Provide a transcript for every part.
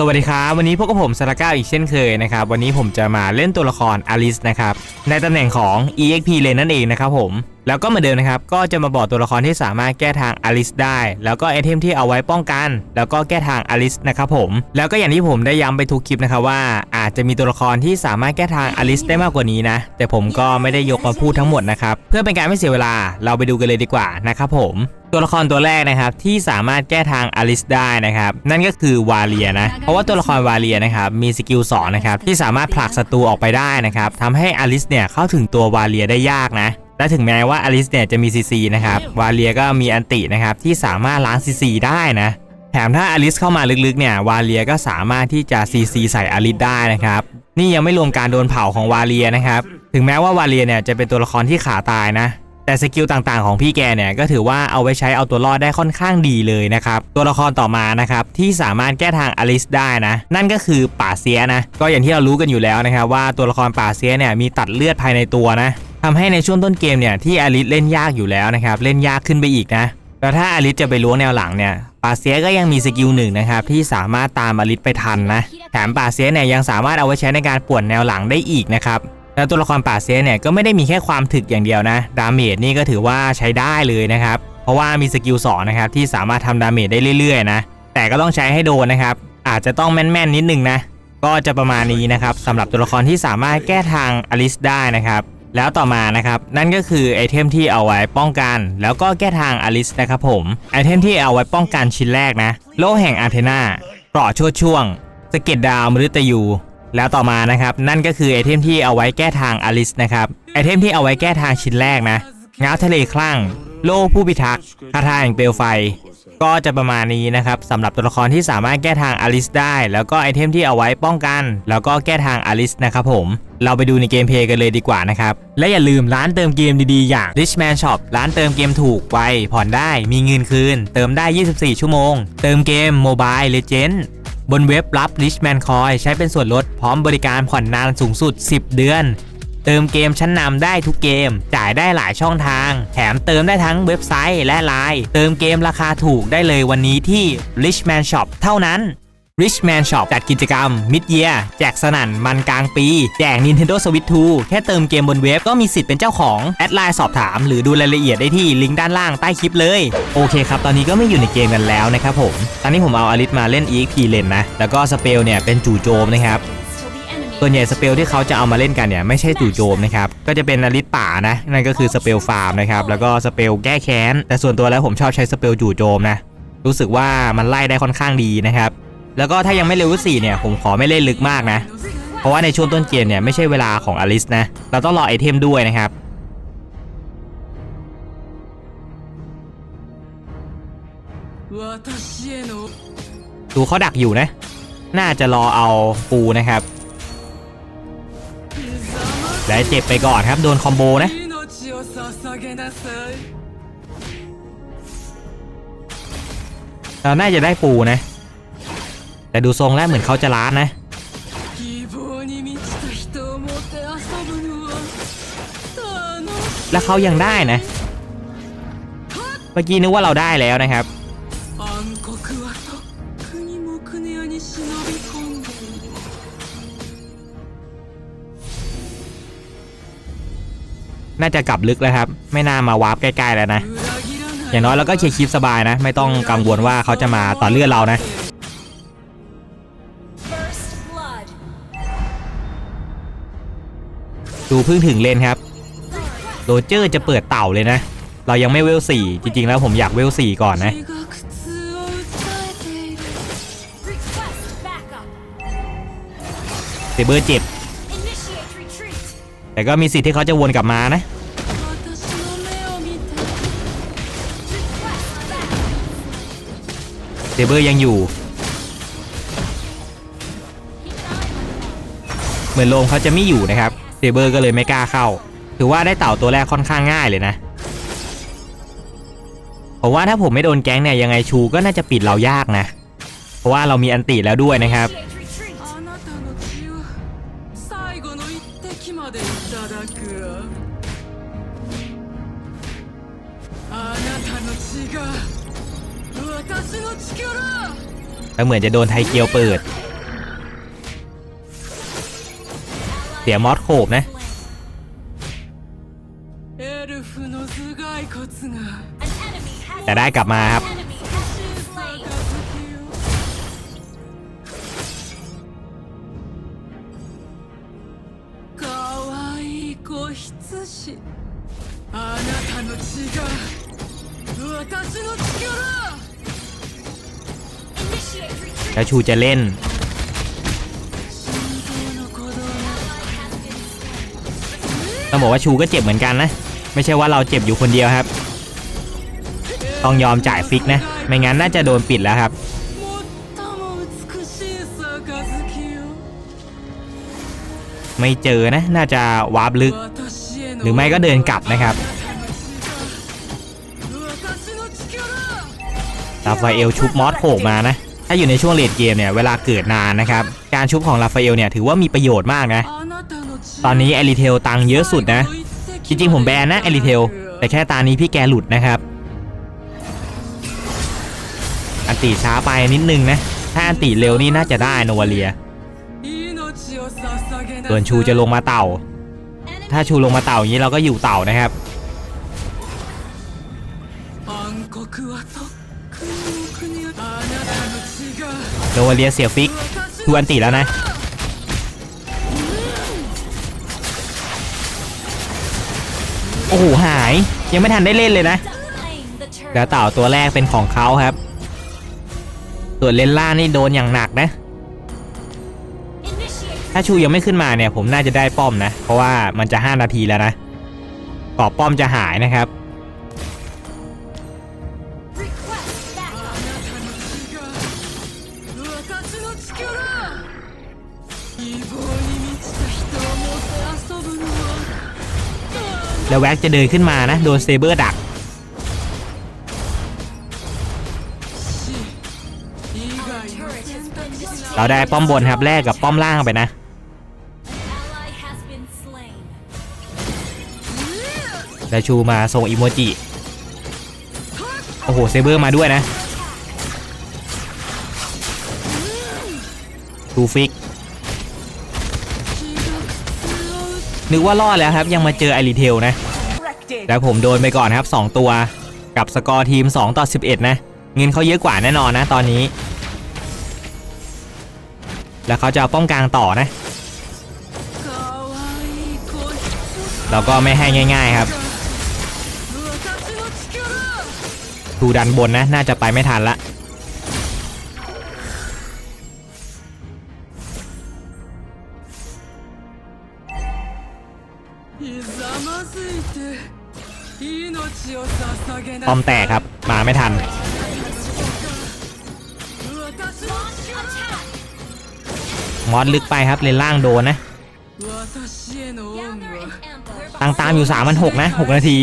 สวัสดีครับวันนี้พวกกับผมสาราก้าอีกเช่นเคยนะครับวันนี้ผมจะมาเล่นตัวละครอลิสนะครับในตำแหน่งของ EXP เลนนั่นเองนะครับผม แล้วก็เหมือนเดิมนะครับ ก็จะมาบอกตัวละครที่สามารถแก้ทางอลิสได้ แล้วก็ไอเทมที่เอาไว้ป้องกัน แล้วก็แก้ทางอลิสนะครับผม แล้วก็อย่างที่ผมได้ย้ำไปทุกคลิปนะครับว่า อาจจะมีตัวละครที่สามารถแก้ทางอลิสได้มากกว่านี้นะ แต่ผมก็ไม่ได้ยกมาพูดทั้งหมดนะครับ เพื่อเป็นการไม่เสียเวลา เราไปดูกันเลยดีกว่านะครับผม ตัวละครตัวแรกนะครับที่สามารถแก้ทางอลิสได้นะครับ นั่นก็คือวาเลียนะ เพราะว่าตัวละครวาเลียนะครับมีสกิล2นะครับที่สามารถผลักศัตรูออกไปได้นะครับทำให้อลิสเนี่ยเข้าถึงตัววาเลียได้ยากนะ และถึงแม้ว่าอลิสเนี่ยจะมีซีซีนะครับวาเลียก็มีอันตินะครับที่สามารถล้างซีซีได้นะแถมถ้าอลิสเข้ามาลึกๆเนี่ยวาเลียก็สามารถที่จะซีซีใส่อลิสได้นะครับนี่ยังไม่รวมการโดนเผาของวาเลียนะครับถึงแม้ว่าวาเลียเนี่ยจะเป็นตัวละครที่ขาตายนะแต่สกิลต่างๆของพี่แกเนี่ยก็ถือว่าเอาไว้ใช้เอาตัวรอดได้ค่อนข้างดีเลยนะครับ ตัวละครต่อมานะครับที่สามารถแก้ทางอลิสได้นะ นั่นก็คือป่าเซียนะ ก็อย่างที่เรารู้กันอยู่แล้วนะครับว่าตัวละครป่าเซียเนี่ยมีตัดเลือดภายในตัวนะ ทำให้ในช่วงต้นเกมเนี่ยที่อลิสเล่นยากอยู่แล้วนะครับเล่นยากขึ้นไปอีกนะแล้วถ้าอลิสจะไปล้วงแนวหลังเนี่ยป่าเซียก็ยังมีสกิลหนึ่งนะครับที่สามารถตามอลิสไปทันนะแถมป่าเซียเนี่ยยังสามารถเอาไว้ใช้ในการป่วนแนวหลังได้อีกนะครับแล้วตัวละครป่าเซียเนี่ยก็ไม่ได้มีแค่ความถึกอย่างเดียวนะดาเมจนี่ก็ถือว่าใช้ได้เลยนะครับเพราะว่ามีสกิล2นะครับที่สามารถทำดาเมจได้เรื่อยๆนะแต่ก็ต้องใช้ให้โดนนะครับอาจจะต้องแม่นๆนิดนึงนะก็จะประมาณนี้นะครับสำหรับตัวละครที่สามารถแก้ทางอลิสได้นะครับ แล้วต่อมานะครับ นั่นก็คือไอเทมที่เอาไว้ป้องกัน แล้วก็แก้ทางอลิสนะครับผม ไอเทมที่เอาไว้ป้องกันชิ้นแรกนะ โล่แห่งอาร์เทนาเกราะช่วช่วงสเก็ดดาวมฤตยู แล้วต่อมานะครับ นั่นก็คือไอเทมที่เอาไว้แก้ทางอลิสนะครับ ไอเทมที่เอาไว้แก้ทางชิ้นแรกนะง้าทะเลคลั่ง โล่ผู้พิทักษ์คาถาแห่งเปลวไฟ ก็จะประมาณนี้นะครับสำหรับตัวละครที่สามารถแก้ทางอลิสได้ แล้วก็ไอเทมที่เอาไว้ป้องกัน แล้วก็แก้ทางอลิสนะครับผมเราไปดูในเกมเพลย์กันเลยดีกว่านะครับ และอย่าลืมร้านเติมเกมดีๆ อย่าง Richman Shop ร้านเติมเกมถูกไวผ่อนได้มีเงินคืน เติมได้ 24 ชั่วโมง เติมเกม Mobile Legend บนเว็บรับ Richman Coin ใช้เป็นส่วนลดพร้อมบริการผ่อนนานสูงสุด 10 เดือน เติมเกมชั้นนำได้ทุกเกม จ่ายได้หลายช่องทาง แถมเติมได้ทั้งเว็บไซต์และไลน์เติมเกมราคาถูกได้เลยวันนี้ที่ Richman Shop เท่านั้น Richman Shop จัดกิจกรรม Mid Year แจกสนั่นมันกลางปี แจก Nintendo Switch 2 แค่เติมเกมบนเว็บก็มีสิทธิ์เป็นเจ้าของ แอดไลน์สอบถาม หรือดูรายละเอียดได้ที่ลิงก์ด้านล่างใต้คลิปเลย โอเคครับ ตอนนี้ก็ไม่อยู่ในเกมกันแล้วนะครับผม ตอนนี้ผมเอาอลิสมาเล่น EXP เลนนะ แล้วก็สเปลเนี่ยเป็นจู่โจมนะครับ ส่วนใหญ่สเปลที่เขาจะเอามาเล่นกันเนี่ยไม่ใช่จู่โจมนะครับก็จะเป็นอลิสป่านะนั่นก็คือสเปลฟาร์มนะครับแล้วก็สเปลแก้แค้น แต่ส่วนตัวแล้วผมชอบใช้สเปลจู่โจมนะรู้สึกว่ามันไล่ได้ค่อนข้างดีนะครับแล้วก็ถ้ายังไม่เลเวลสี่เนี่ยผมขอไม่เล่นลึกมากนะ เพราะว่าในช่วงต้นเกมเนี่ยไม่ใช่เวลาของอลิสนะเราต้องรอไอเทมด้วยนะครับดูเขาดักอยู่นะ น่าจะรอเอาปูนะครับ และเจ็บไปก่อนครับโดนคอมโบนะเราน่าจะได้ปูนะ แต่ดูทรงแล้วเหมือนเขาจะล้านนะแล้วเขายังได้นะ เมื่อกี้นึกว่าเราได้แล้วนะครับ น่าจะกลับลึกแล้วครับ ไม่น่ามาวาร์ปใกล้ๆแล้วนะ อย่างน้อยเราก็เคลียร์คลิปสบายนะ ไม่ต้องกังวลว่าเขาจะมาต่อเลือดเรานะดูเพิ่งถึงเลนครับโรเจอร์จะเปิดเต่าเลยนะ เรายังไม่เวลสี่จริงๆ แล้วผมอยากเวลสี่ก่อนนะ เซเบอร์เจ็บ แต่ก็มีสิทธิ์ที่เขาจะวนกลับมานะ เซเบอร์ยังอยู่ เหมือนโลมเขาจะไม่อยู่นะครับ เซเบอร์ก็เลยไม่กล้าเข้า ถือว่าได้เต่าตัวแรกค่อนข้างง่ายเลยนะผมว่าถ้าผมไม่โดนแก๊งเนี่ยยังไงชูก็น่าจะปิดเรายากนะ เพราะว่าเรามีอันติแล้วด้วยนะครับ แล้วเหมือนจะโดนไทเกียวเปิด เสียมอสโขบนะ エルフの頭蓋骨が An enemy has แต่ได้กลับมาครับ An enemy has been slain. かわいい子羊あなたの血が私の力 Initiate retreat. แล้วชูจะเล่น ต้องบอกว่าชูก็เจ็บเหมือนกันนะ ไม่ใช่ว่าเราเจ็บอยู่คนเดียวครับ ต้องยอมจ่ายฟิกนะ ไม่งั้นน่าจะโดนปิดแล้วครับไม่เจอนะ น่าจะวาร์ปลึก หรือไม่ก็เดินกลับนะครับลาฟาเอลชุบมอสโผล่มานะ ถ้าอยู่ในช่วงเลดเกมเนี่ยเวลาเกิดนานนะครับ การชุบของราฟาเอลเนี่ยถือว่ามีประโยชน์มากนะ ตอนนี้เอลิเทลตังเยอะสุดนะ จริงๆผมแบนนะเอลิเทลแต่แค่ตานี้พี่แกหลุดนะครับอันตีช้าไปนิดนึงนะ ถ้าอันตีเร็วนี่น่าจะได้โนวาเลียส่วนชูจะลงมาเต่า ถ้าชูลงมาเต่าอย่างนี้เราก็อยู่เต่านะครับ โดเลียเสียฟิกดูอันตีแล้วนะ โอ้โห หาย ยังไม่ทันได้เล่นเลยนะแล้วเต่าตัวแรกเป็นของเขาครับ ส่วนเลนล่านี่โดนอย่างหนักนะ ถ้าชูยังไม่ขึ้นมาเนี่ย ผมน่าจะได้ป้อมนะ เพราะว่ามันจะห้านาทีแล้วนะกรอบป้อมจะหายนะครับ แล้วแว็กจะเดินขึ้นมานะ โดนเซเบอร์ดัก เราได้ป้อมบนครับแรกกับป้อมล่างไปนะแล้วชูมาส่งอีโมจิ โอ้โห เซเบอร์มาด้วยนะ ทูฟิก นึกว่ารอดแล้วครับยังมาเจอไอรีเทลนะ แล้วผมโดนไปก่อนครับ 2 ตัวกับสกอร์ทีม 2 ต่อ 11 นะ เงินเขาเยอะกว่าแน่นอนนะตอนนี้ แล้วเขาจะป้องกลางต่อนะแล้วก็ไม่ให้ง่าย ๆครับดูดันบนนะ น่าจะไปไม่ทันละ อมแตกครับ มาไม่ทัน มอสลึกไปครับเลนล่างโดนนะต่างตามอยู่สามพันหกนะหกนาที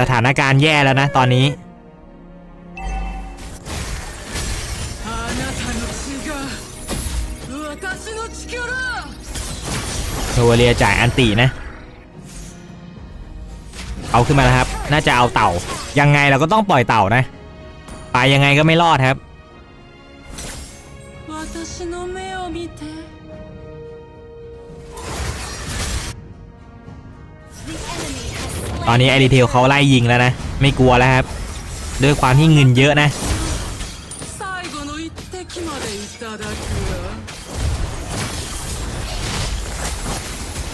สถานการณ์แย่แล้วนะตอนนี้โทเวเรียจ่ายอันตีนะ เอาขึ้นมาแล้วครับ น่าจะเอาเต่า ยังไงเราก็ต้องปล่อยเต่านะ ไปยังไงก็ไม่รอดครับ ตอนนี้ไอริเทลเขาไล่ยิงแล้วนะ ไม่กลัวแล้วครับ ด้วยความที่เงินเยอะนะ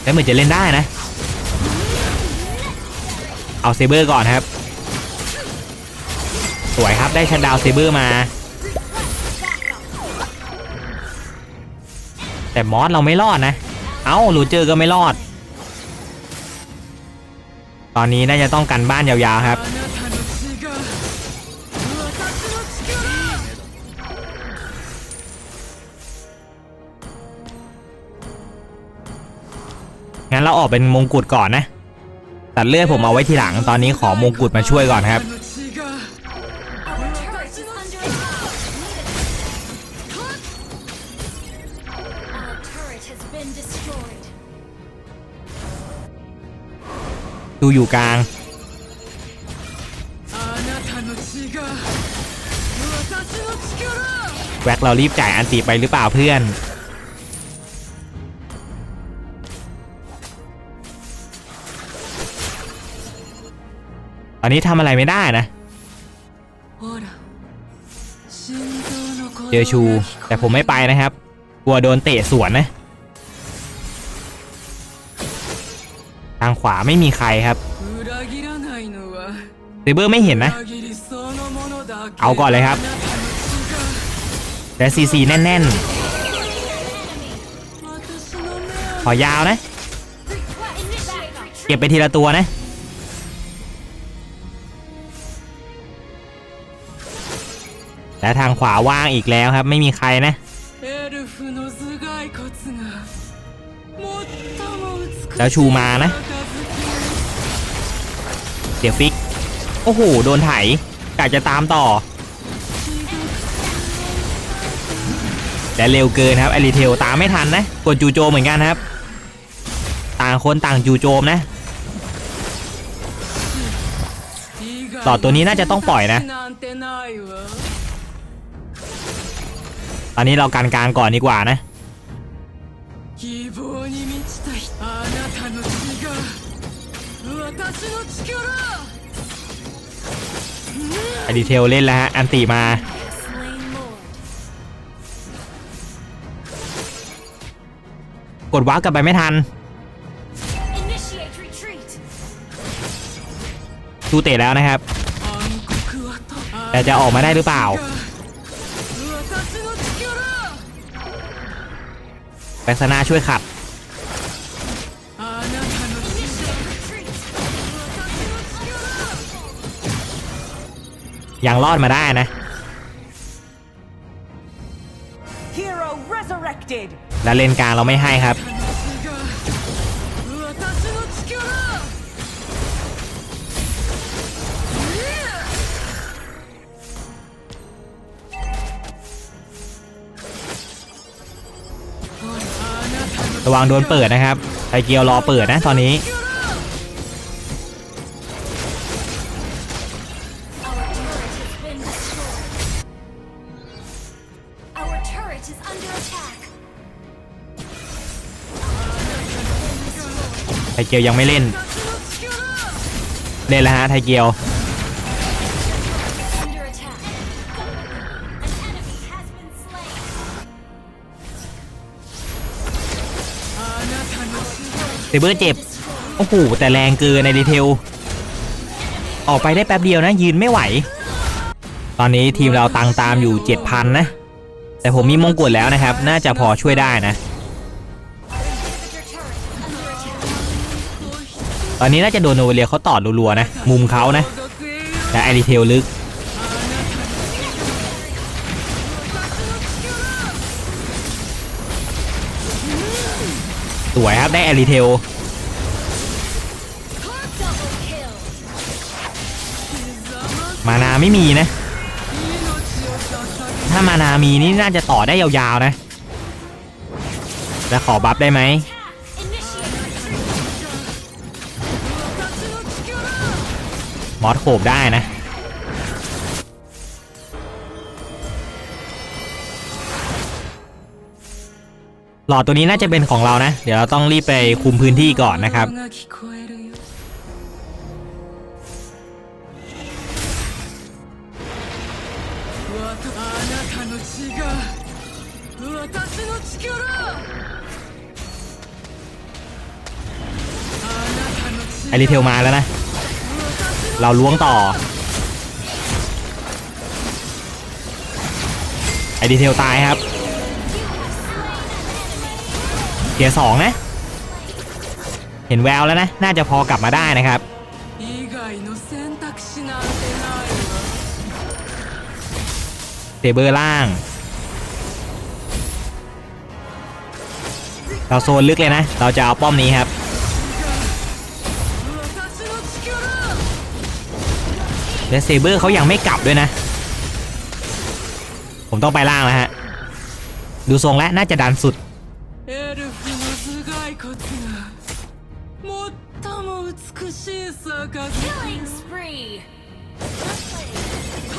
แต่เหมือนจะเล่นได้นะ เอาเซเบอร์ก่อนครับ สวยครับได้ชันดาวเซเบอร์มา แต่มอสเราไม่รอดนะ เอา้าหลูเจอก็ไม่รอด ตอนนี้น่าจะต้องกันบ้านยาวๆครับงั้นเราออกเป็นมงกุฎก่อนนะ ตัดเลือดผมเอาไว้ทีหลัง ตอนนี้ขอมงกุฎมาช่วยก่อนครับ ดูอยู่กลาง แว็กเรารีบจ่ายอันตีไปหรือเปล่าเพื่อน อันนี้ทำอะไรไม่ได้นะ เจอชู แต่ผมไม่ไปนะครับ กลัวโดนเตะสวนนะ ทางขวาไม่มีใครครับเซเบอร์ไม่เห็นนะ เอาก่อนเลยครับ แต่ซีซีแน่น ๆ ขอยาวนะ เก็บไปทีละตัวนะ และทางขวาว่างอีกแล้วครับ ไม่มีใครนะ แล้วชูมานะ เดี๋ยวฟิก โอ้โห โดนไถกะจะตามต่อ แต่เร็วเกินครับอลิเทลตามไม่ทันนะ กดจูโจเหมือนกันครับ ต่างคนต่างจูโจมนะต่อตัวนี้น่าจะต้องปล่อยนะ อันนี้เรากันกลางก่อนดีกว่านะไอดีเทลเล่นแล้วฮะ อันตีมา กดว้ากลับไปไม่ทันดูเตะแล้วนะครับ แต่จะออกมาได้หรือเปล่า แบงค์สนาช่วยขัดยังรอดมาได้นะ และเลนการเราไม่ให้ครับ ระวังโดนเปิดนะครับไทเกียวรอเปิดนะตอนนี้ Our turret has been destroyed. Our turret is under attack. ไทเกียวยังไม่เล่น เล่นแล้วฮะไทเกียว เซเบอร์เจ็บ โอ้โห แต่แรงเกินในดีเทล ออกไปได้แป๊บเดียวนะ ยืนไม่ไหว ตอนนี้ทีมเราตังตามอยู่ 7,000 นะ แต่ผมมีมงกุฎแล้วนะครับ น่าจะพอช่วยได้นะ ตอนนี้น่าจะโดนโนเวเลียเขาตอดรัวๆนะ มุมเขานะ และไอรีเทลลึก สวยครับ ได้อรีเทลมานาไม่มีนะ ถ้ามานามีนี่น่าจะต่อได้ยาวๆนะ แล้วขอบัฟได้ไหมมอสโขบได้นะ หลอดตัวนี้น่าจะเป็นของเรานะ เดี๋ยวเราต้องรีบไปคุมพื้นที่ก่อนนะครับ ไอริเทลมาแล้วนะ เราล้วงต่อ ไอริเทลตายครับ เสียสองนะ เห็นแววแล้วนะ น่าจะพอกลับมาได้นะครับ เซเบอร์ล่าง เราโซนลึกเลยนะ เราจะเอาป้อมนี้ครับและเซเบอร์เขายังไม่กลับด้วยนะ ผมต้องไปล่างแล้วฮะ ดูทรงแล้วน่าจะดันสุด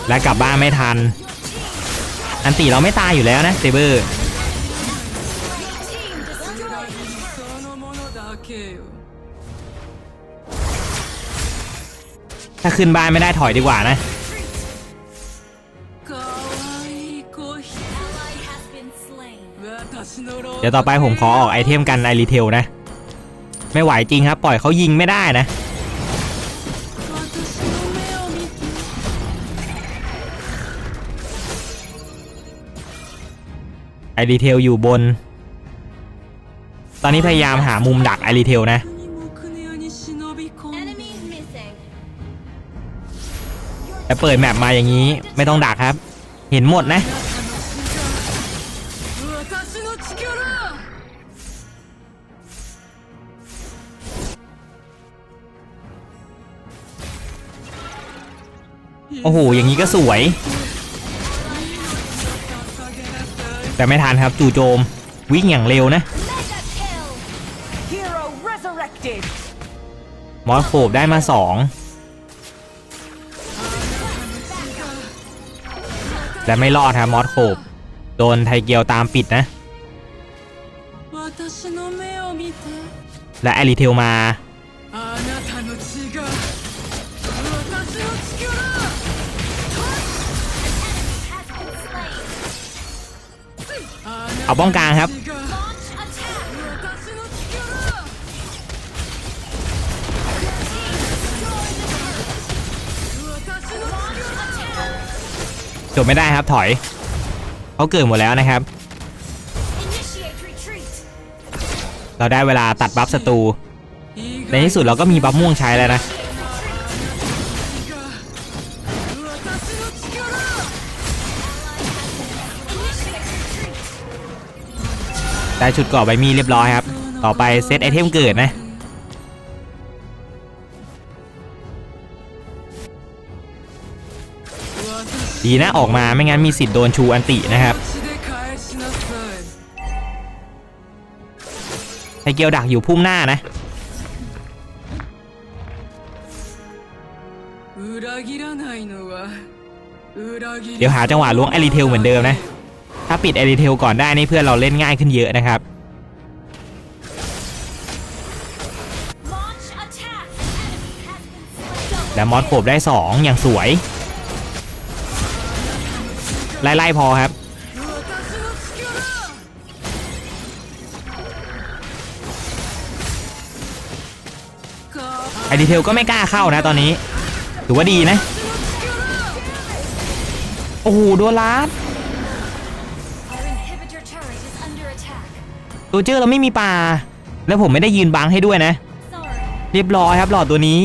และกลับบ้านไม่ทัน อันตีเราไม่ตายอยู่แล้วนะเซเบอร์ ถ้าขึ้นบ้านไม่ได้ถอยดีกว่านะเดี๋ยวต่อไปผมขอออกไอเทมกันไอรีเทลนะ ไม่ไหวจริงครับ ปล่อยเขายิงไม่ได้นะ ไอรีเทลอยู่บน ตอนนี้พยายามหามุมดักไอรีเทลนะ แต่เปิดแมปมาอย่างนี้ไม่ต้องดักครับ เห็นหมดนะโอ้โห อย่างนี้ก็สวย แต่ไม่ทันครับจู่โจมวิ่งอย่างเร็วนะมอสโขบได้มาสองแต่ไม่รอดครับมอสโขบโดนไทเกียวตามปิดนะ และแอลิเทลมา เอาป้องกลางครับ จบไม่ได้ครับถอย เขาเกิดหมดแล้วนะครับ เราได้เวลาตัดบัฟศัตรู ในที่สุดเราก็มีบัฟม่วงใช้แล้วนะ ได้ชุดเกาะใบมีเรียบร้อยครับ ต่อไปเซตไอเทมเกิดนะดีนะออกมาไม่งั้นมีสิทธิ์โดนชูอันตินะครับไอเกียวดักอยู่พุ่มหน้านะเดี๋ยวหาจังหวะล้วงไอรีเทลเหมือนเดิมนะ ถ้าปิดเอริเทลก่อนได้นี่เพื่อนเราเล่นง่ายขึ้นเยอะนะครับและมอสโขบได้ 2 อย่างสวย ไล่ๆพอครับ ไอดีเทลก็ไม่กล้าเข้านะตอนนี้ ถือว่าดีนะ โอ้โหดวลัด ตัวเจอร์เราไม่มีปลาแล้วผมไม่ได้ยืนบังให้ด้วยนะ เรียบร้อยครับหลอดตัวนี้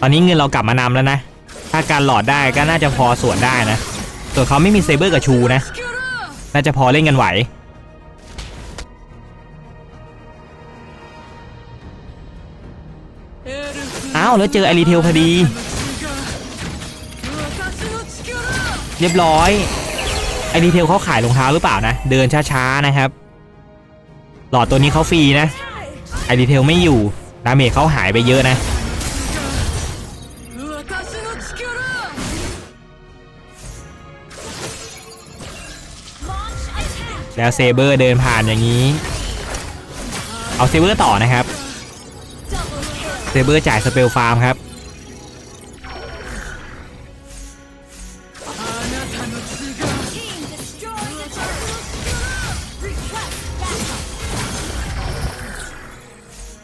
ตอนนี้เงินเรากลับมานำแล้วนะ ถ้าการหลอดได้ก็น่าจะพอส่วนได้นะส่วนเขาไม่มีเซเบอร์กับชูนะ น่าจะพอเล่นกันไหวอ้าวแล้วเจอไอริเทลพอดี เรียบร้อย ไอดีเทลเขาขายรองเท้าหรือเปล่านะ เดินช้าๆนะครับ หลอดตัวนี้เขาฟรีนะ ไอดีเทลไม่อยู่ดาเมจเขาหายไปเยอะนะ แล้วเซเบอร์เดินผ่านอย่างนี้ เอาเซเบอร์ต่อนะครับ เซเบอร์จ่ายสเปลฟาร์มครับ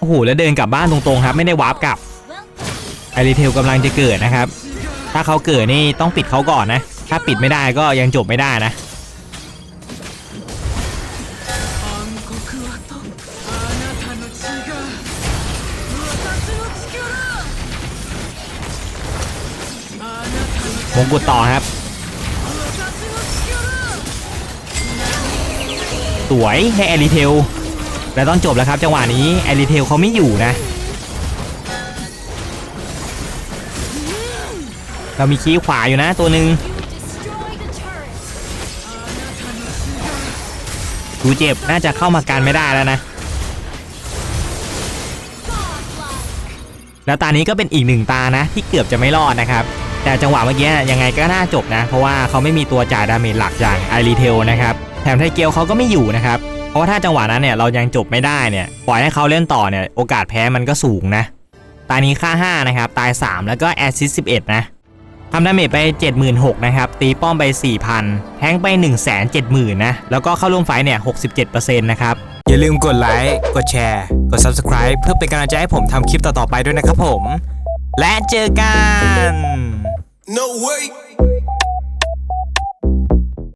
โอ้โหแล้วเดินกลับบ้านตรงๆครับไม่ได้วาร์ปกลับไอริเทลกำลังจะเกิดนะครับ ถ้าเขาเกิดนี่ต้องปิดเขาก่อนนะ ถ้าปิดไม่ได้ก็ยังจบไม่ได้นะ มงกุฎต่อครับ สวยให้แอริเทล แล้วต้องจบแล้วครับจังหวะนี้ไอรีเทลเขาไม่อยู่นะ เรามีคีขวาอยู่นะตัวหนึ่งดูเจ็บน่าจะเข้ามากันไม่ได้แล้วนะ แล้วตานี้ก็เป็นอีกหนึ่งตานะ ที่เกือบจะไม่รอดนะครับ แต่จังหวะเมื่อกี้ยังไงก็น่าจบนะ เพราะว่าเขาไม่มีตัวจ่ายดาเมจหลักอย่างไอรีเทลนะครับ แถมไทเกลเขาก็ไม่อยู่นะครับ เพราะว่าถ้าจังหวะนั้นเนี่ยเรายังจบไม่ได้เนี่ยปล่อยให้เขาเล่นต่อเนี่ยโอกาสแพ้มันก็สูงนะ ตานี้ค่า 5 นะครับ ตาย 3 แล้วก็แอซิส11 นะทำดาเมจไป 76,000นะครับ ตีป้อมไป 4,000 แทงไป 170,000 นะ แล้วก็เข้าร่วมไฟเนี่ย 67%นะครับ อย่าลืมกดไลค์ กดแชร์ กด Subscribe เพื่อเป็นกำลังใจให้ผมทำคลิปต่อ ๆ ไปด้วยนะครับผม และเจอกัน No way.